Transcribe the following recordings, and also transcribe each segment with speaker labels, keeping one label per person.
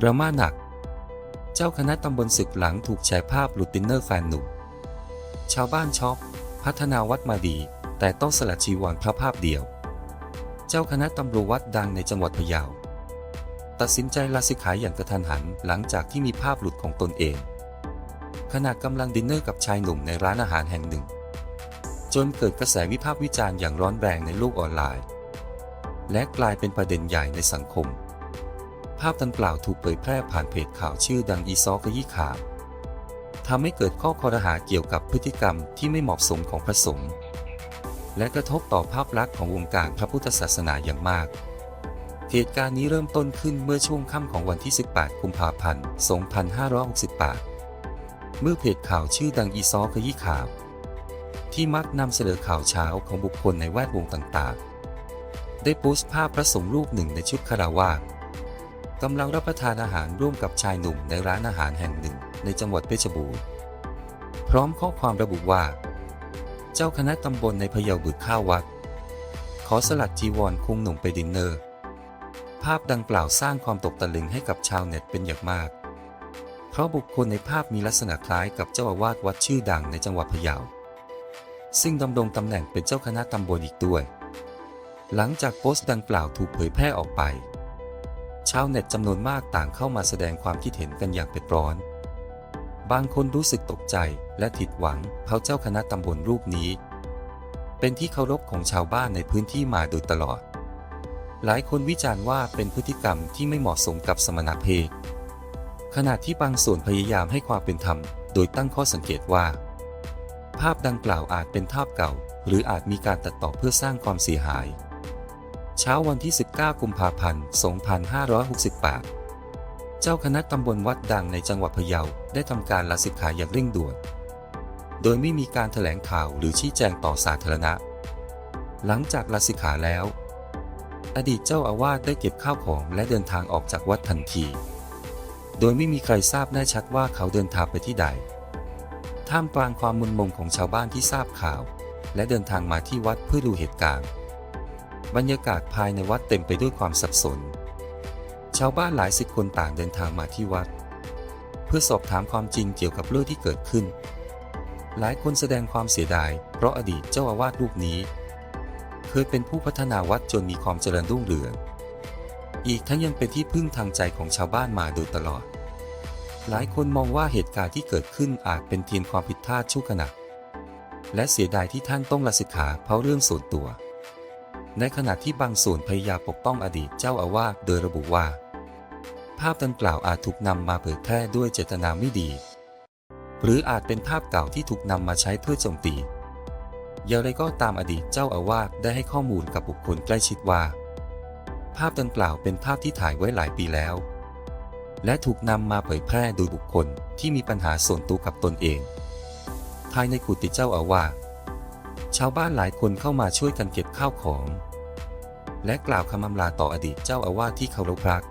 Speaker 1: ดราม่าหนัก เจ้าคณะตำบลศึกหลังถูกแชร์ภาพหลุดดินเนอร์แฟนหนุ่ม ชาวบ้านช็อกพัฒนาวัดมาดี แต่ต้องสละชีวรพระภาพเดียว เจ้าคณะตำรวจวัดดังในจังหวัดพะเยา ตัดสินใจลาสิกขาอย่างกระทันหันหลังจากที่มีภาพหลุดของตนเอง ขณะกำลังดินเนอร์กับชายหนุ่มในร้านอาหารแห่งหนึ่ง จนเกิดกระแสวิพากษ์วิจารณ์อย่างร้อนแรงในโลกออนไลน์ และกลายเป็นประเด็นใหญ่ในสังคม ภาพดังกล่าวถูกเผยแพร่ผ่านเพจข่าวชื่อดังอีซอกยี่ข่าวทำให้เกิดข้อคอรหาเกี่ยวกับพฤติกรรมที่ไม่เหมาะสมของพระสงฆ์และกระทบต่อภาพลักษณ์ของวงการพระพุทธศาสนาอย่างมาก เหตุการณ์นี้เริ่มต้นขึ้นเมื่อช่วงค่ำของวันที่ 18 กุมภาพันธ์ 2568 เมื่อเพจข่าวชื่อดังอีซอขยี้ข่าว ที่มักนำเสนอข่าวเช้าของบุคคลในแวดวงต่างๆ ได้โพสต์ภาพพระสงฆ์รูปหนึ่งในชุดคาราวาส กำลังรับประทานอาหารร่วมกับชายหนุ่มในร้านอาหารแห่งหนึ่งในจังหวัดเพชรบูรณ์ พร้อมข้อความระบุว่า เจ้าคณะตำบลในพะเยาบุตรข้าววัด ขอสลัดจีวรคุงหนุ่มไปดินเนอร์ ภาพดังกล่าวสร้างความตกตะลึงให้กับชาวเน็ตเป็นอย่างมาก เพราะบุคคลในภาพมีลักษณะคล้ายกับเจ้าอาวาสวัดชื่อดังในจังหวัดพะเยา ซึ่งดำรงตำแหน่งเป็นเจ้าคณะตำบลอีกด้วย หลังจากโพสต์ดังกล่าวถูกเผยแพร่ออกไป ชาวเน็ตจำนวนมากต่างเข้ามาแสดงความคิดเห็นกันอย่างเผ็ดร้อน บางคนรู้สึกตกใจและผิดหวังเพราเจ้าคณะตำบลรูปนี้ เป็นที่เคารพของชาวบ้านในพื้นที่มาโดยตลอด หลายคนวิจารณ์ว่าเป็นพฤติกรรมที่ไม่เหมาะสมกับสมณเพศขณะที่บางส่วนพยายามให้ความเป็นธรรม โดยตั้งข้อสังเกตว่า ภาพดังกล่าวอาจเป็นภาพเก่า หรืออาจมีการตัดต่อเพื่อสร้างความเสียหาย เช้าวันที่ 19 กุมภาพันธ์ 2568 เจ้าคณะตำบลวัดดังในจังหวัดพะเยาได้ทำการลาสิกขาอย่างเร่งด่วน โดยไม่มีการแถลงข่าวหรือชี้แจงต่อสาธารณะ หลังจากลาสิกขาแล้ว อดีตเจ้าอาวาสได้เก็บข้าวของและเดินทางออกจากวัดทันที โดยไม่มีใครทราบแน่ชัดว่าเขาเดินทางไปที่ใด ท่ามกลางความมึนงงของชาวบ้านที่ทราบข่าว และเดินทางมาที่วัดเพื่อดูเหตุการณ์ บรรยากาศภายในวัดเต็มไปด้วยความสับสน ชาวบ้านหลายสิบคนต่างเดินทางมาที่วัด เพื่อสอบถามความจริงเกี่ยวกับเรื่องที่เกิดขึ้น หลายคนแสดงความเสียดาย เพราะอดีตเจ้าอาวาสรูปนี้ เคยเป็นผู้พัฒนาวัดจนมีความเจริญรุ่งเรือง อีกทั้งยังเป็นที่พึ่งทางใจของชาวบ้านมาโดยตลอด หลายคนมองว่าเหตุการณ์ที่เกิดขึ้นอาจเป็นเพียงความผิดพลาดชั่วขณะและเสียดายที่ท่านต้องลาสิกขาเพราะเรื่องส่วนตัว ในขณะที่บางส่วนพยายามปกป้องอดีตเจ้าอาวาสโดยระบุว่า ภาพดังกล่าวอาจถูกนำมาเผยแพร่ด้วยเจตนาไม่ดี หรืออาจเป็นภาพเก่าที่ถูกนำมาใช้เพื่อโจมตีอย่างไรก็ตามอดีตเจ้าอาวาสได้ให้ข้อมูลกับบุคคลใกล้ชิดว่า ภาพดังกล่าวเป็นภาพที่ถ่ายไว้หลายปีแล้ว และถูกนำมาเผยแพร่โดยบุคคลที่มีปัญหาส่วนตัวกับตนเอง ภายในกุฏิเจ้าอาวาส ชาวบ้านหลายคนเข้ามาช่วยกันเก็บข้าวของ และกล่าวคำอำลาต่ออดีตเจ้าอาวาสที่เคารพรัก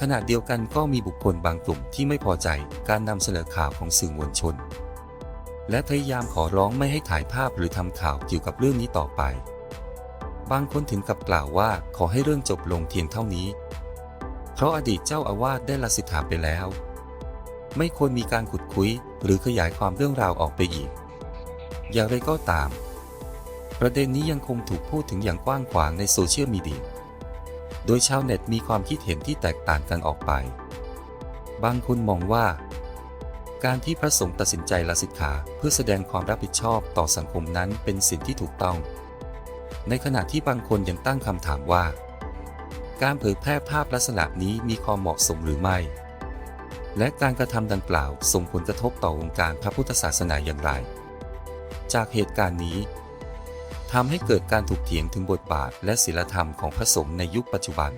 Speaker 1: ขณะเดียวกันก็มีบุคคลบางกลุ่มที่ไม่พอใจการนำเสนอข่าวของสื่อมวลชน และพยายามขอร้องไม่ให้ถ่ายภาพหรือทำข่าวเกี่ยวกับเรื่องนี้ต่อไป บางคนถึงกับกล่าวว่าขอให้เรื่องจบลงเพียงเท่านี้ เพราะอดีตเจ้าอาวาสได้ลาสิกขาไปแล้ว ไม่ควรมีการขุดคุยหรือขยายความเรื่องราวออกไปอีก อย่างไรก็ตาม ประเด็นนี้ยังคงถูกพูดถึงอย่างกว้างขวางในโซเชียลมีเดีย โดยชาวเน็ตมีความคิดเห็นที่แตกต่างกันออกไป บางคนมองว่า การที่พระสงฆ์ตัดสินใจลาสิกขาเพื่อแสดงความรับผิดชอบต่อสังคมนั้นเป็นสิ่งที่ถูกต้อง ในขณะที่บางคนยังตั้งคำถามว่า การเผยแพร่ภาพลักษณะนี้มีความเหมาะสมหรือไม่และการกระทำดังกล่าวส่งผลกระทบต่อวงการพระพุทธศาสนาอย่างไร จากเหตุการณ์นี้ทำให้เกิดการถกเถียงถึงบทบาทและศีลธรรมของพระสงฆ์ในยุคปัจจุบัน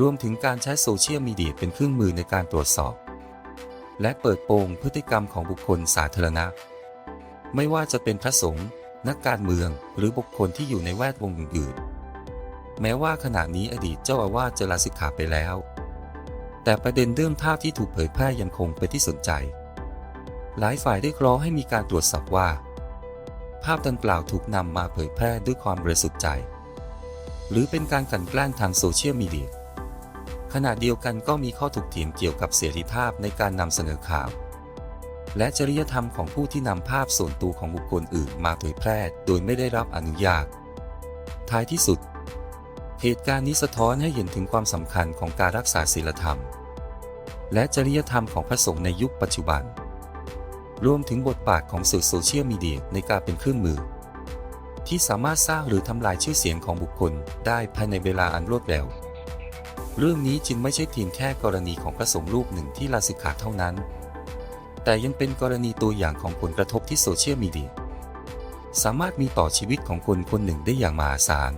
Speaker 1: รวมถึงการใช้โซเชียลมีเดียเป็นเครื่องมือในการตรวจสอบ และเปิดโปงพฤติกรรมของบุคคลสาธารณะ ไม่ว่าจะเป็นพระสงฆ์นักการเมืองหรือบุคคลที่อยู่ในแวดวงอื่นๆ แม้ว่าขณะนี้อดีตเจ้าอาวาสจะลาสิกขาไปแล้ว แต่ประเด็นเรื่องภาพที่ถูกเผยแพร่ยังคงเป็นที่สนใจ หลายฝ่ายได้ร้องให้มีการตรวจสอบว่า ภาพดังกล่าวถูกนำมาเผยแพร่ด้วยความบริสุทธิ์ใจ หรือเป็นการกลั่นแกล้งทางโซเชียลมีเดียขณะเดียวกันก็มีข้อถกเถียงเกี่ยวกับเสรีภาพในการนำเสนอข่าว และจริยธรรมของผู้ที่นำภาพส่วนตัวของบุคคลอื่นมาเผยแพร่โดยไม่ได้รับอนุญาต ท้ายที่สุด เหตุการณ์นี้สะท้อนให้เห็นถึงความสำคัญของการรักษาศีลธรรม และจริยธรรมของพระสงฆ์ในยุคปัจจุบัน รวมถึงบทบาทของสื่อโซเชียลมีเดียในการเป็นเครื่องมือ ที่สามารถสร้างหรือทำลายชื่อเสียงของบุคคลได้ภายในเวลาอันรวดเร็ว เรื่องนี้จึงไม่ใช่เพียงแค่กรณีของพระสงฆ์รูปหนึ่งที่ลาสิกขาเท่านั้น แต่ยังเป็นกรณีตัวอย่างของผลกระทบที่โซเชียลมีเดียสามารถมีต่อชีวิตของคนคนหนึ่งได้อย่างมหาศาล